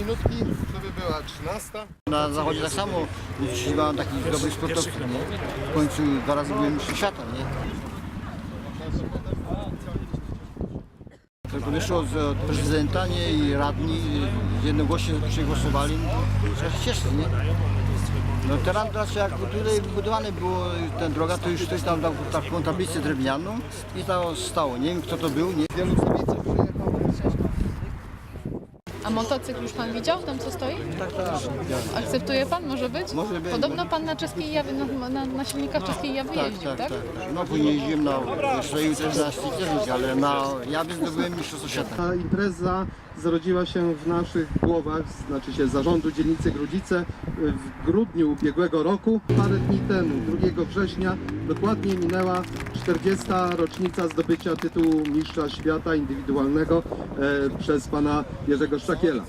minutki, to by była 13. Na zachodzie tak samo uczciwałem takich dobrych sportowców, nie? W końcu dwa razy byłem świata, nie? Tylko wyszło z od prezydenta, nie? I radni jednogłośnie przegłosowali. Trzeba się cieszyć, nie? No teraz, teraz jak tutaj wybudowane było ta droga, to już ktoś tam dał taką tablicę drewnianą i to stało. Nie wiem kto to był, nie? Wielu zabiców przyjechało. A motocykl już pan widział tam co stoi? Tak, tak. Akceptuje pan? Może być? Może być. Podobno pan na czeskiej jawie, na, na, na silnikach czeskiej jawy Tak, jeździł, tak, tak? tak. No później jeździłem na stroju też na ścicernik, ale na jawie zdobyłem mistrzostwo świata. Ta impreza zrodziła się w naszych głowach, znaczy się zarządu dzielnicy Grudzice w grudniu ubiegłego roku. Parę dni temu, 2 września, dokładnie minęła 40. rocznica zdobycia tytułu mistrza świata indywidualnego e, przez pana Jerzego Szczakiela.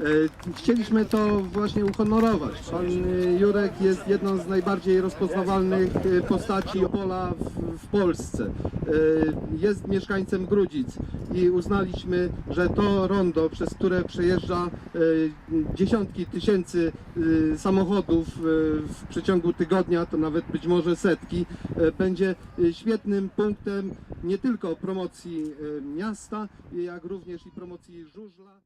E, Chcieliśmy to właśnie uhonorować. Pan e, Jurek jest jedną z najbardziej rozpoznawalnych e, postaci Opola w, w Polsce. Jest mieszkańcem Grudzic i uznaliśmy, że to rondo, przez które przejeżdża dziesiątki tysięcy samochodów w przeciągu tygodnia, to nawet być może setki, będzie świetnym punktem nie tylko promocji miasta, jak również i promocji żużla.